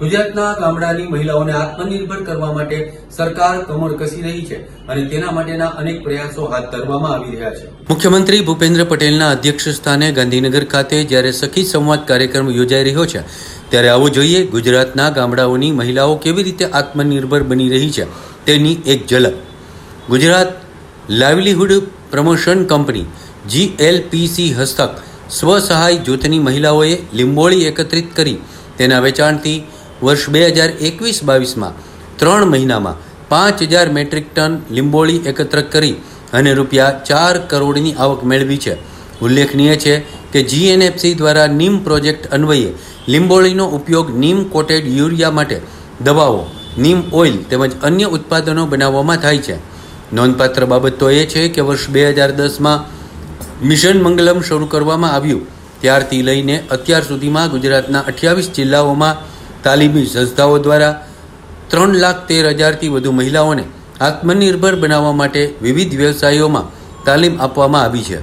ગુજરાતના ગામડાની મહિલાઓને આત્મનિર્ભર કરવા માટે સરકાર કમર કસી રહી છે અને તેના માટેના અનેક પ્રયાસો હાથ ધરવામાં આવી રહ્યા છે. મુખ્યમંત્રી ભૂપેન્દ્ર પટેલના અધ્યક્ષ સ્થાને ગાંધીનગર ખાતે જ્યારે સખી સંવાદ કાર્યક્રમ યોજાઈ રહ્યો છે, ત્યારે આવો જોઈએ, ગુજરાતના ગામડાઓની મહિલાઓ કેવી રીતે આત્મનિર્ભર બની રહી છે, તેની એક ઝલક. Gujarat livelihood promotion company, GLPC હસ્તક સ્વસહાય જૂથની મહિલાઓએ લીંબોળી એકત્રિત કરી તેના વેચાણથી વર્ષ બે હજાર એકવીસ બાવીસમાં ત્રણ મહિનામાં પાંચ હજાર મેટ્રિક ટન લીંબોળી એકત્ર કરી અને રૂપિયા ચાર કરોડની આવક મેળવી છે. ઉલ્લેખનીય છે કે જીએનએફસી દ્વારા નીમ પ્રોજેક્ટ અન્વયે લીંબોળીનો ઉપયોગ નીમ કોટેડ યુરિયા માટે દવાઓ, નીમ ઓઇલ તેમજ અન્ય ઉત્પાદનો બનાવવામાં થાય છે. નોંધપાત્ર બાબત તો એ છે કે વર્ષ બે હજાર દસમાં મિશન મંગલમ શરૂ કરવામાં આવ્યું. ત્યારથી લઈને અત્યાર સુધીમાં ગુજરાતના અઠ્યાવીસ જિલ્લાઓમાં તાલીમી સંસ્થાઓ દ્વારા ત્રણ લાખ તેર હજારથી વધુ મહિલાઓને આત્મનિર્ભર બનાવવા માટે વિવિધ વ્યવસાયોમાં તાલીમ આપવામાં આવી છે.